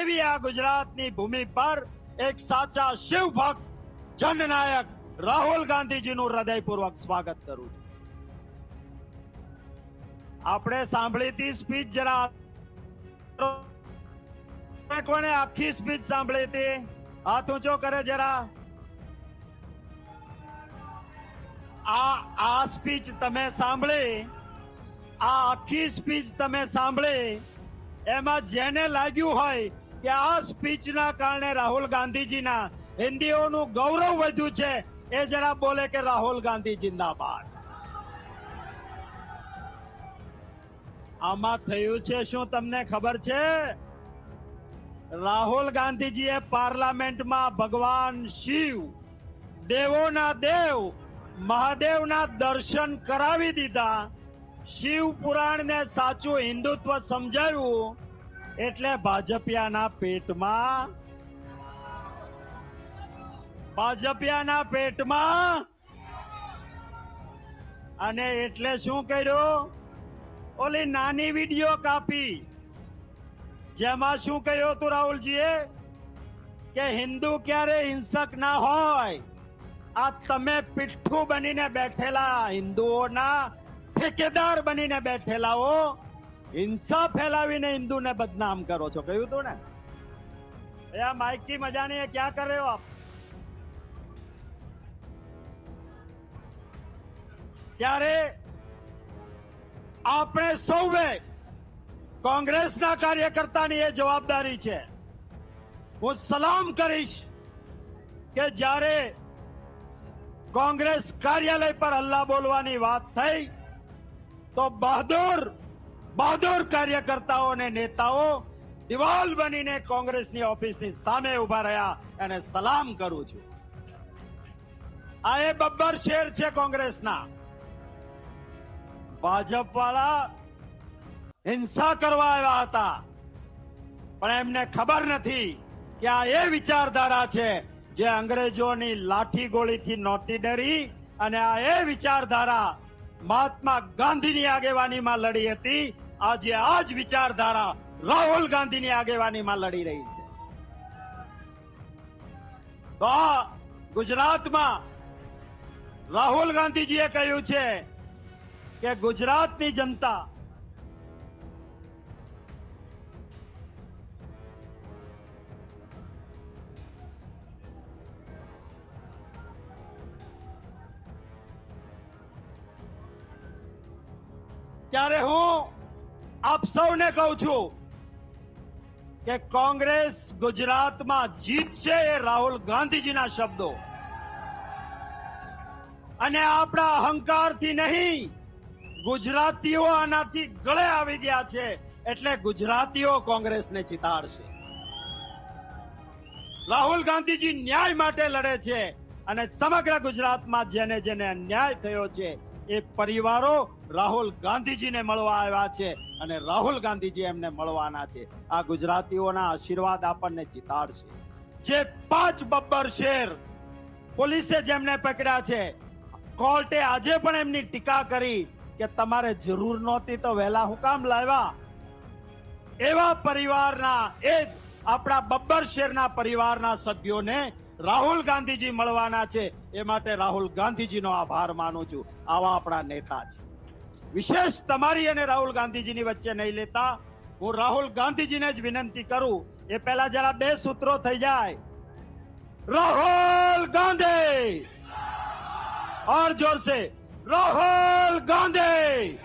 એવી આ ગુજરાતની ભૂમિ પર એક સાચા શિવ ભક્ત, જનનાયક રાહુલ ગાંધીજીનું હૃદયપૂર્વક સ્વાગત કરું છું. આપણે સાંભળી હતી સ્પીચ જરા. કોણે આખી સ્પીચ સાંભળી હતી? હાથ ઊંચો કરે જરા. આ આ સ્પીચ તમે સાંભળી, આ આખી સ્પીચ તમે સાંભળી, એમાં જેને લાગ્યું હોય કે આ સ્પીચના કારણે રાહુલ ગાંધીજીના હિન્દીઓનું ગૌરવ વધ્યું છે, એ જરા બોલે કે રાહુલ ગાંધી જિંદાબાદ. આમાં થયું છે શું તમને ખબર છે? રાહુલ ગાંધીજીએ પાર્લામેન્ટમાં ભગવાન શિવ, દેવોના દેવ, મહાદેવના દર્શન કરાવી દીધા. શિવ પુરાણને સાચું હિન્દુત્વ સમજાવ્યું એટલે ભાજપિયાના પેટમાં ભાજપિયાના પેટમાં અને એટલે શું કર્યું? ઓલી નાની વીડિયો કાપી. જેમાં શું કહ્યું હતું રાહુલજીએ? કે હિન્દુ ક્યારે હિંસક ના હોય. આ તમે પીઠું બનીને બેઠેલા હિન્દુઓના ઠેકેદાર બનીને બેઠેલાઓ હિંસા ફેલાવીને હિન્દુને બદનામ કરો છો. કહ્યું તું ને? એ આ માઇક કી મજાની ક્યાં કરે હો આપ? ત્યારે આપણે સૌએ કોંગ્રેસના કાર્યકર્તાની એ જવાબદારી છે. હું સલામ કરીશ કે જ્યારે કોંગ્રેસ કાર્યાલય પર હલ્લા બોલવાની વાત થઈ, તો બહાદુર બહાદુર કાર્યકર્તાઓ અને નેતાઓ દિવાલ બનીને કોંગ્રેસની ઓફિસની સામે ઊભા રહ્યા અને સલામ કરું છું. આ એ બબ્બર શેર છે કોંગ્રેસના. ભાજપ વાળા હિંસા કરવા આવ્યા હતા. પણ એમને ખબર નથી કે આ એ વિચારધારા છે જે અંગ્રેજોની લાઠી ગોળીથી નહોતી ડરી અને આ એ વિચારધારા મહાત્મા ગાંધીની આગેવાનીમાં લડી હતી. આજે આ જ વિચારધારા રાહુલ ગાંધીની આગેવાનીમાં લડી રહી છે. તો ગુજરાતમાં રાહુલ ગાંધીજીએ કહ્યું છે કે ગુજરાતની જનતા ત્યારે હું આપ સૌને કહું છું કે કોંગ્રેસ ગુજરાતમાં જીતશે એ રાહુલ ગાંધીજીના શબ્દો. અને આપણા અહંકારથી નહીં, ગુજરાતીઓ આનાથી ગળે આવી ગયા છે એટલે ગુજરાતીઓ કોંગ્રેસને જીતાડશે રાહુલ ગાંધીજી ન્યાય માટે લડે છે અને સમગ્ર ગુજરાતમાં જેને જેને અન્યાય થયો છે એ પરિવારો રાહુલ ગાંધીજીને મળવા આવ્યા છે અને રાહુલ ગાંધીજી એમને મળવાના છે. આ ગુજરાતીઓના આશીર્વાદ આપણને જીતાડશે. જે પાંચ બબ્બર શેર પોલીસે જેમને પકડ્યા છે, કોર્ટે આજે પણ એમની ટીકા કરી કે તમારે જરૂર નહોતી તો વહેલા હું કામ લાવ્યા. એવા પરિવારના, એ જ આપણા બબ્બર શેરના પરિવારના સભ્યોને રાહુલ ગાંધીજી મળવાના છે એ માટે રાહુલ ગાંધીજીનો આભાર માનું છું આવા આપણા નેતા છે વિશેષ તમારી અને રાહુલ ગાંધીજીની વચ્ચે નહીં લેતા હું રાહુલ ગાંધીજીને જ વિનંતી કરું એ પહેલા જરા બે સૂત્રો થઈ જાય રાહુલ ગાંધી और जोर से राहुल गांधी